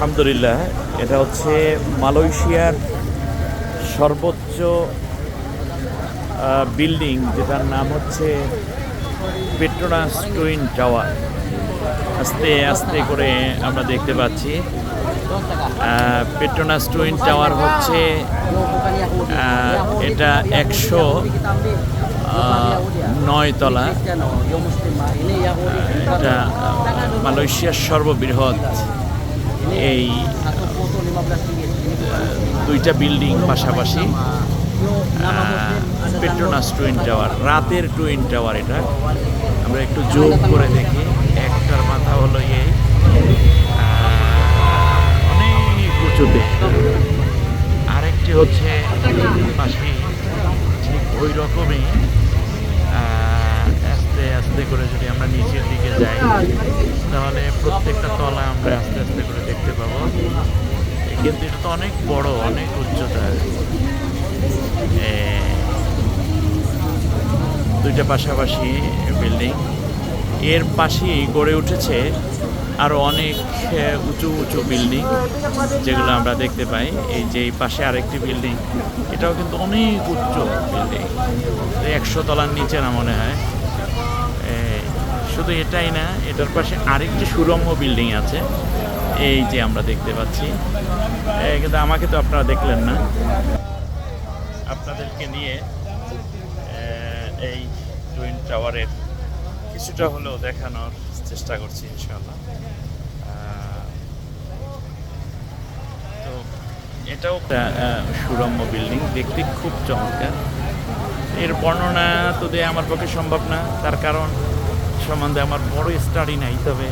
আলহামদুলিল্লাহ, এটা হচ্ছে মালয়েশিয়ার সর্বোচ্চ বিল্ডিং, যেটার নাম হচ্ছে পেট্রোনাস টুইন টাওয়ার। আস্তে আস্তে করে আমরা দেখতে পাচ্ছি। পেট্রোনাস টুইন টাওয়ার হচ্ছে এটা একশো নয় তলা। এটা মালয়েশিয়ার সর্ববৃহৎ এই দুইটা বিল্ডিং পাশাপাশি পেট্রোনাস টুইন টাওয়ার, রাতের টুইন টাওয়ার এটা। আমরা একটু জোর করে দেখি। একটার মাথা হলো এই অনেক উঁচুতে আরেকটি হচ্ছে পাশে, ঠিক ওই রকমই আস্তে আস্তে করে যদি আমরা নিচের দিকে যাই, তাহলে প্রত্যেকটা তলা আমরা আস্তে আস্তে করে দেখতে পাবো। কিন্তু এটা তো অনেক বড় অনেক উচ্চতা। এ, দুইটা পাশাপাশি বিল্ডিং। এর পাশেই গড়ে উঠেছে আরও অনেক উঁচু উঁচু বিল্ডিং যেগুলো আমরা দেখতে পাই। এই যে পাশে আরেকটি বিল্ডিং এটাও কিন্তু অনেক উচ্চ বিল্ডিং। একশো তলার নিচে না মনে হয়। শুধু এটাই না এটার পাশে আরেকটি সুরম্য বিল্ডিং আছে। এই যে আমরা দেখতে পাচ্ছি। কিন্তু আমাকে তো আপনারা দেখলেন না। আপনাদেরকে নিয়ে এই টুইন টাওয়ারের কিছুটা হলেও দেখানোর চেষ্টা করছি ইনশাল্লাহ তো এটাও একটা সুরম্য বিল্ডিং। দেখতে খুব চমৎকার। এর বর্ণনা তো দেওয়া আমার পক্ষে সম্ভব না। তার কারণ সম্বন্ধে আমার বড় স্টাডি নাই, তবে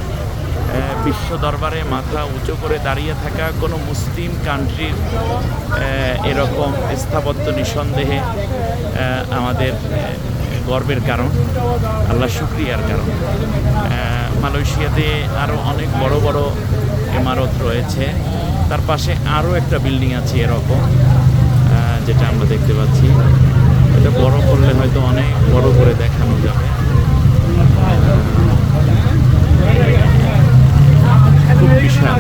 বিশ্ব দরবারে মাথা উঁচু করে দাঁড়িয়ে থাকা কোনো মুসলিম কান্ট্রির এরকম স্থাপত্য নিঃসন্দেহে আমাদের গর্বের কারণ আল্লাহ শুক্রিয়ার কারণ। মালয়েশিয়াতে আরও অনেক বড় বড় ইমারত রয়েছে। তার পাশে আরও একটা বিল্ডিং আছে এরকম যেটা আমরা দেখতে পাচ্ছি। এটা বড় করলে হয়তো অনেক বড় করে দেখানো যাবে। খুব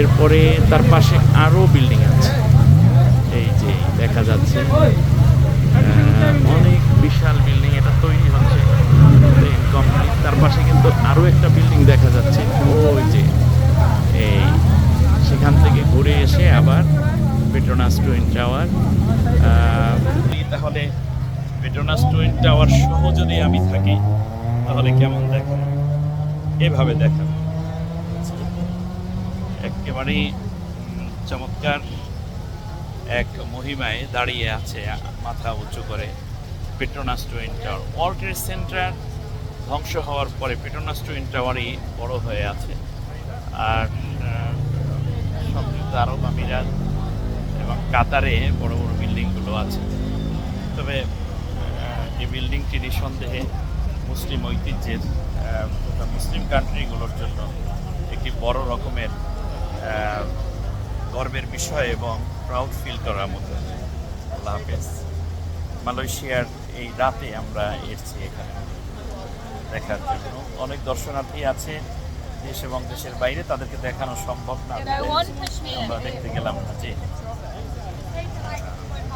এরপরে তার পাশে আরও বিল্ডিং আছে। এই যে দেখা যাচ্ছে অনেক বিশাল বিল্ডিং এটা তৈরি হচ্ছে। ইনকমপ্লিট তার পাশে কিন্তু আরও একটা বিল্ডিং দেখা যাচ্ছে। ওই যে, এই সেখান থেকে ঘুরে এসে আবার পেট্রোনাস টুইন টাওয়ার তাহলে পেট্রোনাস টুইন টাওয়ার সহ যদি আমি থাকি, তাহলে কেমন দেখেন এভাবে দেখেন একেবারেই চমৎকার এক মহিমায় দাঁড়িয়ে আছে, মাথা উঁচু করে Petronas twin tower. World trade centre ধ্বংস হওয়ার পরে পেট্রোনাস টুইন টাওয়ারই বড় হয়ে আছে। আর সংযুক্ত আরব আমিরাত এবং কাতারে বড় বড় বিল্ডিংগুলো আছে। তবে এই বিল্ডিংটি নিঃসন্দেহে মুসলিম ঐতিহ্যের মুসলিম কান্ট্রিগুলোর জন্য একটি বড় রকমের গর্বের বিষয় এবং প্রাউড ফিল করার মতো। মালয়েশিয়ার এই রাতে আমরা এসেছি এখানে দেখার জন্য। অনেক দর্শনার্থী আছে, দেশ এবং দেশের বাইরে, তাদেরকে দেখানো সম্ভব না. আমরা দেখতে গেলাম না জি